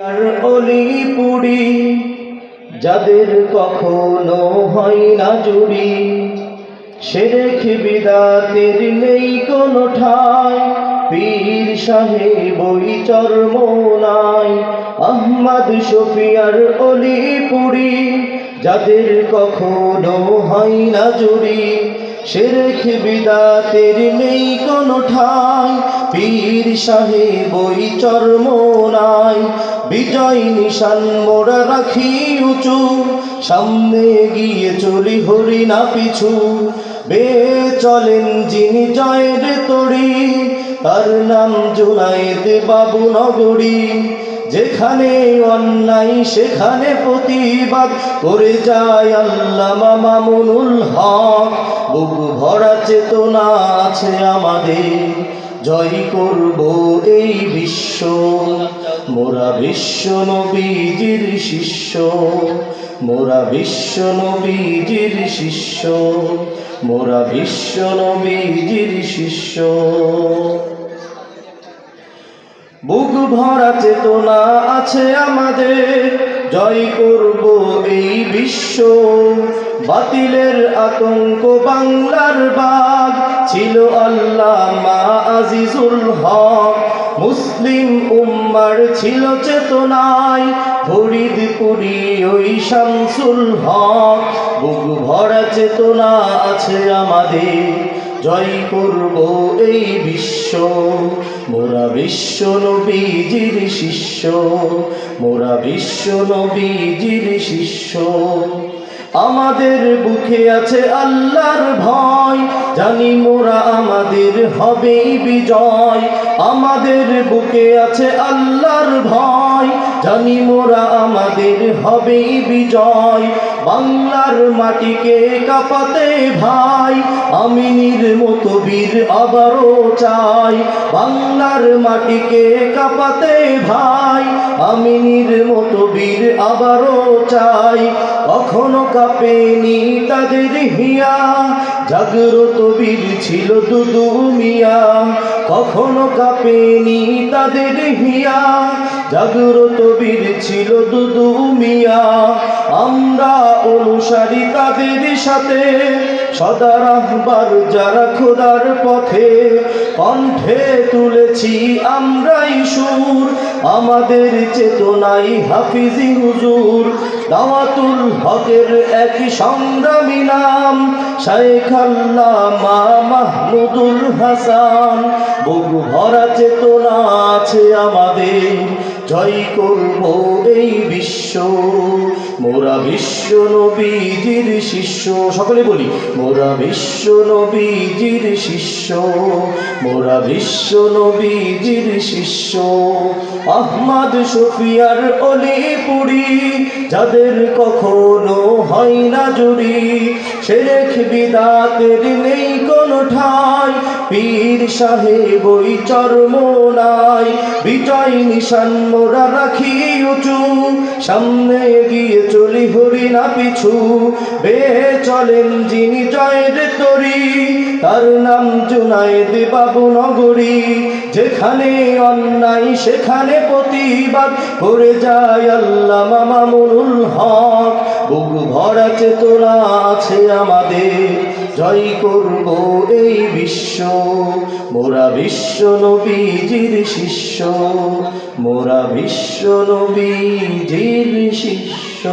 আর অলি যাদের কখনো হয় না জুড়ি সেরেখ বিদাতের নেই কোনো ঠাই। পীর সাহেব ওই চর্ম নাই। আহমদ শফিয়ার অলি পুরি, যাদের কখনো হয় না জুড়ি সেরেখ বিদাতের নেই কোনো ঠাই। পীর সাহেব ওই চর্ম নাই। বিজয় নিশান মোরা রাখি উঁচু। সামনে গিয়ে চলি হরি না পিছু। বে চলেন যিনি জয়ের তরি, তার নাম জুনায়েদ বাবু নগরী। যেখানে অন্যায়, সেখানে প্রতিবাদ করে যায় আল্লামা মামুনুল হক। বুক ভরা চেতনা আছে আমাদের, জয় করব এই বিশ্ব। মোরা বিশ্ব নবীজির শিষ্য, মোরা বিশ্ব নবীজির শিষ্য, মোরা বিশ্ব নবীজির শিষ্য। বুক ভরা চেতনা আছে আমাদের। জয় করব এই বিশ্ব। বাতিলের আতঙ্ক বাংলার বাগ ছিল আল্লাহ মা আজিজুল হক। মুসলিম উম্মার ছিল চেতনায়। ফরিদপুরি ওই শামসুল হক। বুক ভরা চেতনা আছে আমাদের। জয় করব এই বিশ্ব। মোরা বিশ্ব নবীজির শিষ্য। মোরা বিশ্ব নবীজির শিষ্য। আমাদের বুকে আছে আল্লাহর ভয়। জানি মোরা আমাদের হবেই বিজয়। আমাদের বুকে আছে আল্লাহর ভয়। জানি মোরা আমাদের হবেই বিজয়। বাংলার মাটিকে কাঁপাতে ভাই আমিনীর মতো বীর আবারও চাই। বাংলার মাটিকে কাঁপাতে ভাই আমিনীর মতো বীর আবারও চাই। কখনো কাঁপেনি তাদের হিয়া। জাগ্রত বীর ছিল দুদু মিয়া। কখনো কাঁপেনি তাদের হিয়া। জাগ্রত বীর ছিল দুদু মিয়া। অনুসারী তাদের সাথে সদা রাহবার যারা খোদার পথে কণ্ঠে তুলেছি আমরাই সুর, আমাদের চেতনাই হাফিজি হুজুর। দাওয়াতুল হকের এক সংগ্রামী নাম শাইখ আল্লামা মাহমুদুল হাসান। বুক ভরা চেতনা আছে আমাদের জয় করব এই বিশ্ব। মোরা বিশ্ব নবীজির শিষ্য। সকলে বলি, মোরা বিশ্ব নবীজির শিষ্য। মোরা বিশ্ব নবীজির শিষ্য। আহমদ অলি অলিপুরি, যাদের কখনো হয় না জুড়ি। শেরেখ বিদাতের নেই কোনো ঠাই। পীর সাহেব ওই চর্ম নাই। বিজয় নিশান মোরা রাখি উঁচু। সামনে গিয়ে চলি হরি না পিছু। বে চলেন যিনি জয়ের তরি। তার নাম জুনায়েদ বাবু নগরী। যেখানে অন্যায়, সেখানে প্রতিবাদ করে যায় আল্লাহ মামুনুল হক। বুক ভরা চেতনা আছে আমাদের, জয় করব এই বিশ্ব। মোরা বিশ্ব নবীজির শিষ্য, মোরা বিশ্ব নবীজির শিষ্য।